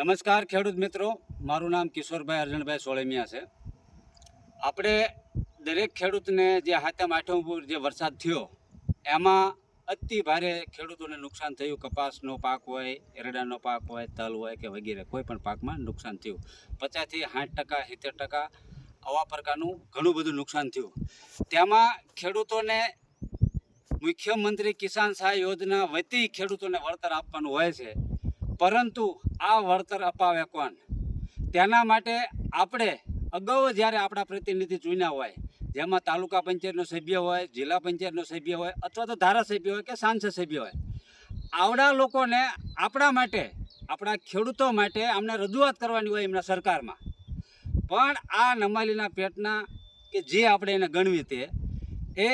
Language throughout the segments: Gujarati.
નમસ્કાર ખેડૂત મિત્રો. મારું નામ કિશોરભાઈ અર્જણભાઈ સોળમિયા છે. આપણે દરેક ખેડૂતને જે હાથમ આઠમ ઉપર જે વરસાદ થયો, એમાં અતિ ભારે ખેડૂતોને નુકસાન થયું. કપાસનો પાક હોય, એરડાનો પાક હોય, તલ હોય કે વગેરે કોઈ પણ પાકમાં નુકસાન થયું. પચાસથી સાઠ ટકા, સિત્તેર ટકા આવા પ્રકારનું ઘણું બધું નુકસાન થયું. તેમાં ખેડૂતોને મુખ્યમંત્રી કિસાન સહાય યોજના વતી ખેડૂતોને વળતર આપવાનું હોય છે. પરંતુ આ વળતર અપાવે કોણ? તેના માટે આપણે અગાઉ જ્યારે આપણા પ્રતિનિધિ ચૂન્યા હોય, જેમાં તાલુકા પંચાયતનો સભ્ય હોય, જિલ્લા પંચાયતનો સભ્ય હોય, અથવા તો ધારાસભ્ય હોય કે સાંસદ સભ્ય હોય, આવડા લોકોને આપણા માટે, આપણા ખેડૂતો માટે અમને રજૂઆત કરવાની હોય એમના સરકારમાં. પણ આ નમાલીના પેટના કે જે આપણે એને ગણવી તે, એ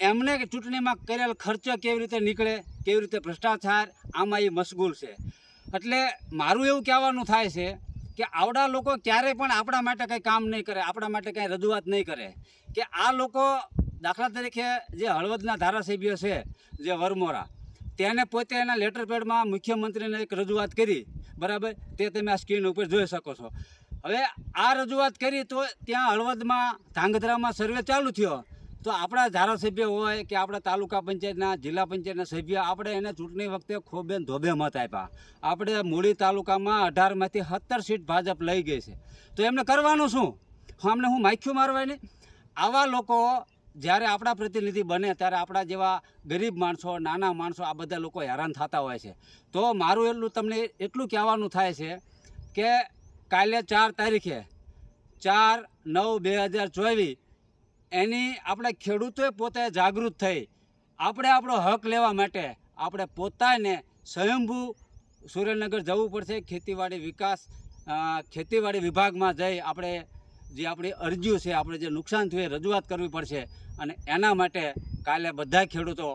એમને ચૂંટણીમાં કરેલ ખર્ચો કેવી રીતે નીકળે, કેવી રીતે ભ્રષ્ટાચાર, આમાં એ મશગુલ છે. એટલે મારું એવું કહેવાનું થાય છે કે આવડા લોકો ક્યારેય પણ આપણા માટે કંઈ કામ નહીં કરે, આપણા માટે કંઈ રજૂઆત નહીં કરે. કે આ લોકો દાખલા તરીકે જે હળવદના ધારાસભ્ય છે, જે વરમોરા, તેને પોતે એના લેટર પેડમાં મુખ્યમંત્રીને એક રજૂઆત કરી, બરાબર? તે તમે આ સ્ક્રીન ઉપર જોઈ શકો છો. હવે આ રજૂઆત કરી તો ત્યાં હળવદમાં, ધાંગધ્રામાં સર્વે ચાલુ થયો. તો આપણા ધારાસભ્ય હોય કે આપણા તાલુકા પંચાયતના, જિલ્લા પંચાયતના સભ્ય, આપણે એને ચૂંટણી વખતે ખોબે ને ધોબે મત આપ્યા. આપણે મૂળી તાલુકામાં અઢારમાંથી સત્તર સીટ ભાજપ લઈ ગઈ છે. તો એમને કરવાનું શું? અમને હું માખ્યું મારવાની આવા લોકો જ્યારે આપણા પ્રતિનિધિ બને ત્યારે આપણા જેવા ગરીબ માણસો, નાના માણસો આ બધા લોકો હેરાન થતા હોય છે. તો મારું એટલું તમને એટલું કહેવાનું થાય છે કે કાલે ચાર તારીખે, ચાર નવ બે હજાર ચોવીસ એની આપણે ખેડૂતોએ પોતે જાગૃત થઈ. આપણે આપણો હક લેવા માટે આપણે પોતાને સ્વયંભૂ સુરેન્દ્રનગર જવું પડશે, ખેતીવાડી વિકાસ ખેતીવાડી વિભાગમાં જઈ આપણે જે આપણી અરજીઓ છે, આપણે જે નુકસાન થયું એ રજૂઆત કરવી પડશે. અને એના માટે કાલે બધા ખેડૂતો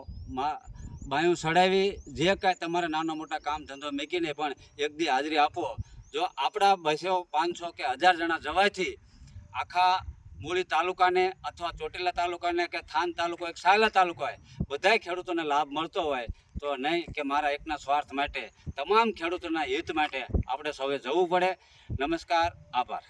બાયું સડાવી, જે કાંઈ તમારે નાના મોટા કામ ધંધો મૂકીને પણ એક દી હાજરી આપો. જો આપણા બસો, પાંચસો કે હજાર જણા જવાથી આખા મૂળી તાલુકાને અથવા ચોટીલા તાલુકાને કે થાન તાલુકો એક સાયલા તાલુકો હોય, બધાય ખેડૂતોને લાભ મળતો હોય તો નહીં કે મારા એકના સ્વાર્થ માટે, તમામ ખેડૂતોના હિત માટે આપણે સૌએ જવું પડે. નમસ્કાર, આભાર.